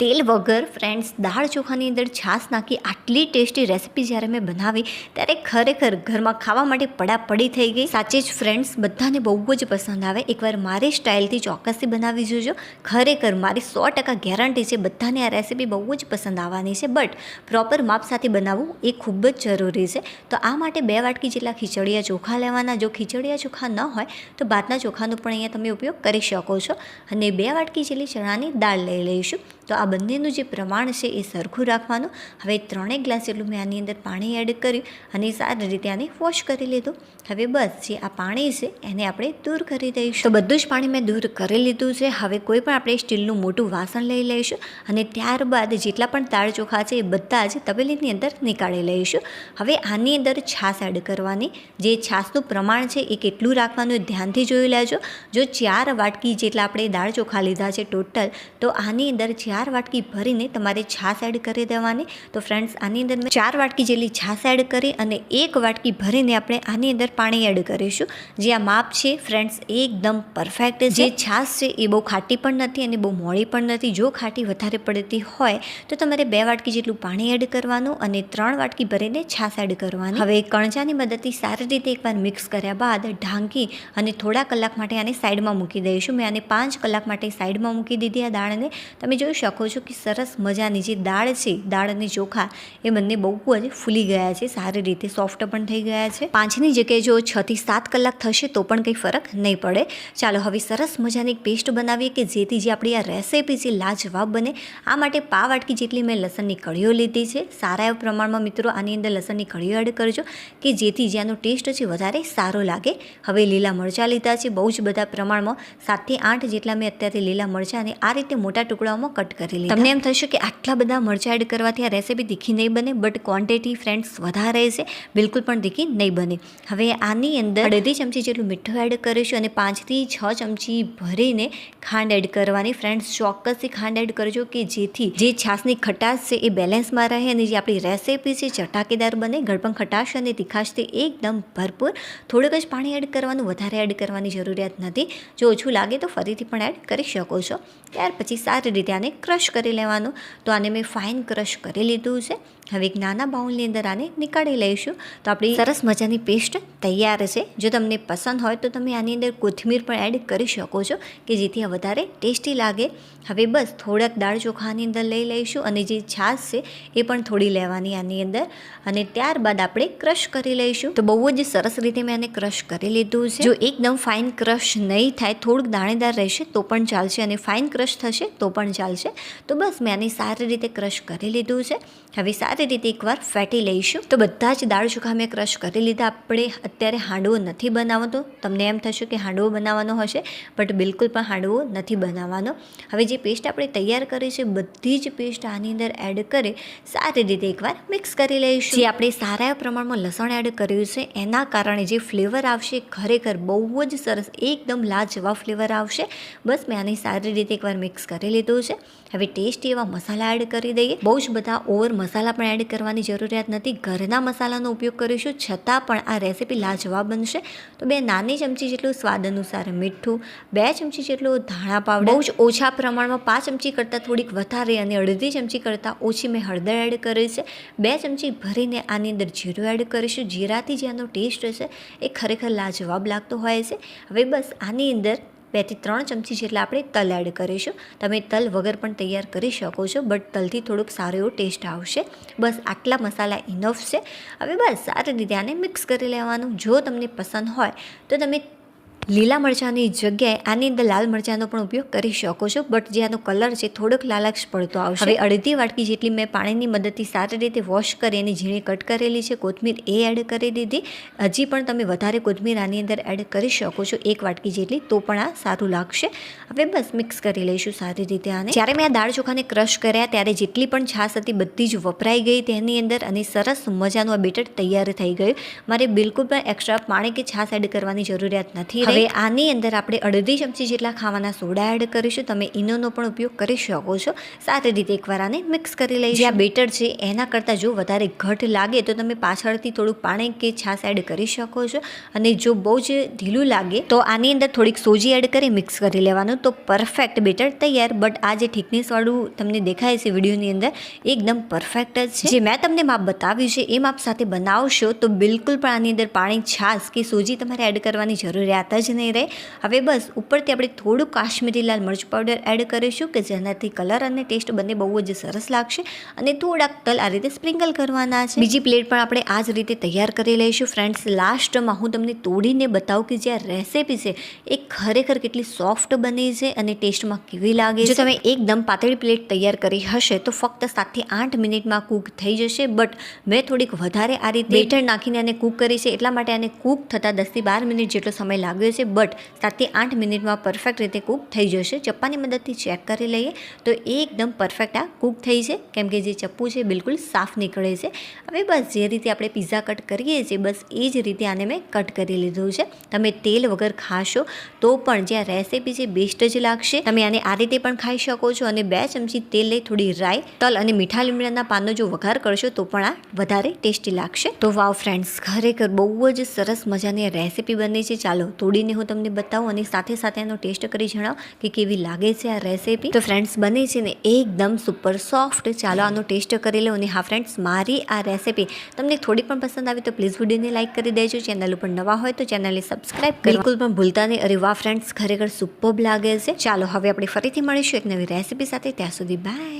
તેલ વગર ફ્રેન્ડ્સ દાળ ચોખાની અંદર છાશ નાખી આટલી ટેસ્ટી રેસિપી જ્યારે મેં બનાવી, ત્યારે ખરેખર ઘરમાં ખાવા માટે પડાપડી થઈ ગઈ. સાચે જ ફ્રેન્ડ્સ બધાને બહુ જ પસંદ આવે. એકવાર મારી સ્ટાઇલથી ચોક્કસથી બનાવી જોજો. ખરેખર મારી સો ટકા ગેરંટી છે, બધાને આ રેસિપી બહુ જ પસંદ આવવાની છે. બટ પ્રોપર માપ સાથે બનાવવું એ ખૂબ જ જરૂરી છે. તો આ માટે બે વાટકી જેટલા ખીચડિયા ચોખા લેવાના. જો ખીચડિયા ચોખા ન હોય, તો ભાતના ચોખાનો પણ અહીંયા તમે ઉપયોગ કરી શકો છો. અને બે વાટકી જેટલી ચણાની દાળ લઈ લઈશું. તો આ બંનેનું જે પ્રમાણ છે એ સરખું રાખવાનું. હવે ત્રણેક ગ્લાસ જેટલું મેં આની અંદર પાણી એડ કર્યું અને સારી રીતે આને વોશ કરી લીધું. હવે બસ જે આ પાણી છે એને આપણે દૂર કરી દઈશું. તો બધું જ પાણી મેં દૂર કરી લીધું છે. હવે કોઈ પણ આપણે સ્ટીલનું મોટું વાસણ લઈ લઈશું અને ત્યારબાદ જેટલા પણ તાળ ચોખા છે એ બધા જ તબેલીની અંદર નીકાળી લઈશું. હવે આની અંદર છાશ એડ કરવાની. જે છાશનું પ્રમાણ છે એ કેટલું રાખવાનું ધ્યાનથી જોઈ લેજો. જો ચાર વાટકી જેટલા આપણે દાળ ચોખા લીધા છે ટોટલ તો આની અંદર ચાર વાટકી ભરીને તમારે છાશ એડ કરી દેવાની. તો ફ્રેન્ડ્સ આની અંદર મેં ચાર વાટકી જેટલી છાશ એડ કરી અને એક વાટકી ભરીને આપણે આની અંદર પાણી એડ કરીશું. જે આ માપ છે ફ્રેન્ડ્સ એકદમ પરફેક્ટ જે છાશ છે, એ બહુ ખાટી પણ નથી અને બહુ મોળી પણ નથી. જો ખાટી વધારે પડતી હોય, તો તમારે બે વાટકી જેટલું પાણી એડ કરવાનું અને ત્રણ વાટકી ભરીને છાશ એડ કરવાની. હવે કણજાની મદદથી સારી રીતે એકવાર મિક્સ કર્યા બાદ ઢાંકી અને થોડા કલાક માટે આને સાઈડમાં મૂકી દઈશું. મેં આને પાંચ કલાક માટે સાઈડમાં મૂકી દીધી આ દાણને. તમે જોઈ શકો છો કે સરસ મજાની જે દાળ છે દાળ અને ચોખા, એ બંને બહુ જ ફૂલી ગયા છે, સારી રીતે સોફ્ટ પણ થઈ ગયા છે. પાંચની જગ્યાએ જો છ થી સાત કલાક થશે તો પણ કંઈ ફરક નહીં પડે. ચાલો હવે સરસ મજાની એક પેસ્ટ બનાવીએ કે જેથી જે આપણી આ રેસિપી છે લાજવાબ બને. આ માટે પા વાટકી જેટલી મેં લસણની કળીઓ લીધી છે. સારા એવા પ્રમાણમાં મિત્રો આની અંદર લસણની કળીઓ એડ કરજો કે જેથી જેનો ટેસ્ટ છે વધારે સારો લાગે. હવે લીલા મરચાં લીધા છે, બહુ જ બધા પ્રમાણમાં સાતથી આઠ જેટલા મેં અત્યારે લીલા મરચાં અને આ રીતે મોટા ટુકડાઓમાં કટ કરી લીધા. તમને એમ થશે કે આટલા બધા મરચાં એડ કરવાથી આ રેસીપી તીખી નહીં બને બટ ક્વોન્ટિટી ફ્રેન્ડ્સ વધારે છે, બિલકુલ પણ તીખી નહીં બને. હવે આની અંદર અડધી ચમચી જેટલું મીઠું એડ કરીશું અને પાંચથી છ ચમચી ભરીને ખાંડ એડ કરવાની. ફ્રેન્ડ્સ ચોક્કસથી ખાંડ એડ કરજો કે જેથી જે છાશની ખટાશ છે એ બેલેન્સમાં રહે અને જે આપણી રેસીપી છે ચટાકેદાર બને, ગળપણ ખટાશ અને તીખાશથી એકદમ ભરપૂર. થોડુંક જ પાણી એડ કરવાનું, વધારે એડ કરવાની જરૂરિયાત નથી. જો ઓછું લાગે તો ફરીથી પણ એડ કરી શકો છો. ત્યાર પછી સારી રીતે આને ક્રશ કરી લેવાનું. તો આને મેં ફાઇન ક્રશ કરી લીધું છે. હવે એક નાના બાઉલની અંદર આને નીકાળી લઈશું. તો આપણી સરસ મજાની પેસ્ટ તૈયાર છે. જો તમને પસંદ હોય તો તમે આની અંદર કોથમીર પણ એડ કરી શકો છો, કે જેથી આ વધારે ટેસ્ટી લાગે. હવે બસ થોડાક દાળ ચોખાની અંદર લઈ લઈશું અને જે છાશ છે એ પણ થોડી લેવાની આની અંદર. અને ત્યારબાદ આપણે ક્રશ કરી લઈશું. તો બહુ જ સરસ રીતે મેં આને ક્રશ કરી લીધું છે. જો એકદમ ફાઇન ક્રશ નહીં થાય, થોડુંક દાણેદાર રહેશે તો પણ ચાલશે અને ફાઇન ક્રશ થશે તો પણ ચાલશે. તો બસ મેં આને સારી રીતે ક્રશ કરી લીધું છે. હવે સારી રીતે એકવાર ફેટી લઈશું. તો બધા જ દાળ ચોખા મેં ક્રશ કરી લીધા. આપણે અત્યારે હાંડવો નથી બનાવતો. તમને એમ થશે કે હાંડવો બનાવવાનો હશે, બટ બિલકુલ પણ હાંડવો નથી બનાવવાનો. હવે જે પેસ્ટ આપણે તૈયાર કરી છે, બધી જ પેસ્ટ આની અંદર એડ કરી સારી રીતે એકવાર મિક્સ કરી લઈશું. જે આપણે સારા પ્રમાણમાં લસણ એડ કર્યું છે, એના કારણે જે ફ્લેવર આવશે ખરેખર બહુ જ સરસ, એકદમ લાજવાબ ફ્લેવર આવશે. બસ મેં આની સારી રીતે એકવાર મિક્સ કરી લીધું છે. હવે ટેસ્ટી એવા મસાલા એડ કરી દઈએ. બહુ જ બધા ઓવર મસાલા પણ એડ કરવાની જરૂરિયાત નથી. ઘરના મસાલાનો ઉપયોગ કરીશું, છતાં પણ આ રેસીપી લાજવાબ બનશે. તો બે નાની ચમચી જેટલું સ્વાદ અનુસાર મીઠું, બે ચમચી જેટલું ધાણા પાવડર બહુ જ ઓછા પ્રમાણમાં પાંચ ચમચી કરતાં થોડીક વધારે અને અડધી ચમચી કરતાં ઓછી મેં હળદર એડ કરી છે. બે ચમચી ભરીને આની અંદર જીરું એડ કરીશું. જીરાથી જે આનો ટેસ્ટ છે એ ખરેખર લાજવાબ લાગતો હોય છે. હવે બસ આની અંદર બેથી ત્રણ ચમચી જેટલા આપણે તલ એડ કરીશું. તમે તલ વગર પણ તૈયાર કરી શકો છો બટ તલથી થોડુંક સારો એવો ટેસ્ટ આવશે. બસ આટલા મસાલા ઇનફ છે. હવે બસ સારી રીતે આને મિક્સ કરી લેવાનું. જો તમને પસંદ હોય, તો તમે લીલા મરચાંની જગ્યાએ આની અંદર લાલ મરચાંનો પણ ઉપયોગ કરી શકો છો બટ જે આનો કલર છે થોડોક લાલાક્ષ પડતો આવશે. હવે અડધી વાટકી જેટલી મેં પાણીની મદદથી સારી રીતે વોશ કરી એની ઝીણી કટ કરેલી છે કોથમીર એ એડ કરી દીધી. હજી પણ તમે વધારે કોથમીર આની અંદર એડ કરી શકો છો એક વાટકી જેટલી તો પણ આ સારું લાગશે. હવે બસ મિક્સ કરી લઈશું સારી રીતે આને. જ્યારે મેં આ દાળ ચોખાને ક્રશ કર્યા ત્યારે જેટલી પણ છાશ હતી બધી જ વપરાઈ ગઈ તેની અંદર અને સરસ મજાનું આ બેટર તૈયાર થઈ ગયું. મારે બિલકુલ પણ એક્સ્ટ્રા પાણી કે છાશ એડ કરવાની જરૂરિયાત નથી રહી. હવે આની અંદર આપણે અડધી ચમચી જેટલા ખાવાના સોડા એડ કરીશું. તમે ઈનોનો પણ ઉપયોગ કરી શકો છો. સારી રીતે એકવાર આને મિક્સ કરી લઈશું. જે આ બેટર છે એના કરતાં જો વધારે ઘટ લાગે તો તમે પાછળથી થોડુંક પાણી કે છાશ એડ કરી શકો છો. અને જો બહુ જ ઢીલું લાગે તો આની અંદર થોડીક સોજી એડ કરી મિક્સ કરી લેવાનું. તો પરફેક્ટ બેટર તૈયાર. બટ આ જે થિકનેસવાળું તમને દેખાય છે વિડીયોની અંદર એકદમ પરફેક્ટ જ છે. જે મેં તમને માપ બતાવ્યું છે એ માપ સાથે બનાવશો તો બિલકુલ પણ આની અંદર પાણી છાશ કે સોજી તમારે એડ કરવાની જરૂરિયાત જ નહીં રહે. હવે બસ ઉપરથી આપણે થોડું કાશ્મીરી લાલ મરચ પાવડર એડ કરીશું કે જેનાથી કલર અને ટેસ્ટ બંને બહુ જ સરસ લાગશે. અને થોડાક તલ આ રીતે સ્પ્રિંકલ કરવાના છે. બીજી પ્લેટ પણ આપણે આ જ રીતે તૈયાર કરી લઈશું. ફ્રેન્ડ્સ લાસ્ટમાં હું તમને તોડીને બતાવું કે જે આ રેસીપી છે એ ખરેખર કેટલી સોફ્ટ બની છે અને ટેસ્ટમાં કેવી લાગે જો તમે એકદમ પાતળી પ્લેટ તૈયાર કરી હશે તો ફક્ત સાતથી આઠ મિનિટમાં કૂક થઈ જશે. બટ મેં થોડીક વધારે આ રીતે બેટર નાખીને આને કૂક કરી છે એટલા માટે આને કૂક થતાં દસથી બાર મિનિટ જેટલો સમય લાગ્યો છે. બટ સાતથી આઠ મિનિટમાં પરફેક્ટ રીતે કૂક થઈ જશે. ચપ્પાની મદદથી ચેક કરી લઈએ તો એકદમ પરફેક્ટ આ કૂક થઈ છે. કેમ કે જે ચપ્પુ છે બિલકુલ સાફ નીકળે છે. હવે બસ જે રીતે આપણે પીઝા કટ કરીએ છીએ બસ એ જ રીતે આને મેં કટ કરી લીધું છે. તમે તેલ વગર ખાશો તો પણ જે આ રેસીપી છે બેસ્ટ જ લાગશે. તમે આને આ રીતે પણ ખાઈ શકો છો અને બે ચમચી તેલ લઈ થોડી રાઈ, તલ અને મીઠા લીમડાના પાનનો જો વઘાર કરશો તો પણ આ વધારે ટેસ્ટી લાગશે. તો વાવ ફ્રેન્ડ્સ ખરેખર બહુ જ સરસ મજાની રેસીપી બની છે. ચાલો તોડીને હું તમને બતાવું અને સાથે સાથે એનો ટેસ્ટ કરી જણાવ કે કેવી લાગે છે આ રેસીપી તો ફ્રેન્ડ્સ બને છે ને એકદમ સુપર સોફ્ટ ચાલો આનો ટેસ્ટ કરી લો અને હા ફ્રેન્ડ્સ મારી આ રેસીપી તમને થોડી પણ પસંદ આવી તો પ્લીઝ વિડીયોને લાઇક કરી દેજો. ચેનલ ઉપર નવા હોય તો ચેનલને સબસ્ક્રાઇબ બિલકુલ પણ ભૂલતા નહીં. અરે વાહ ફ્રેન્ડ્સ ખરેખર સુપર લાગે છે. ચાલો હવે આપણે ફરીથી મળીશું એક નવી રેસીપી સાથે. ત્યાં સુધી બાય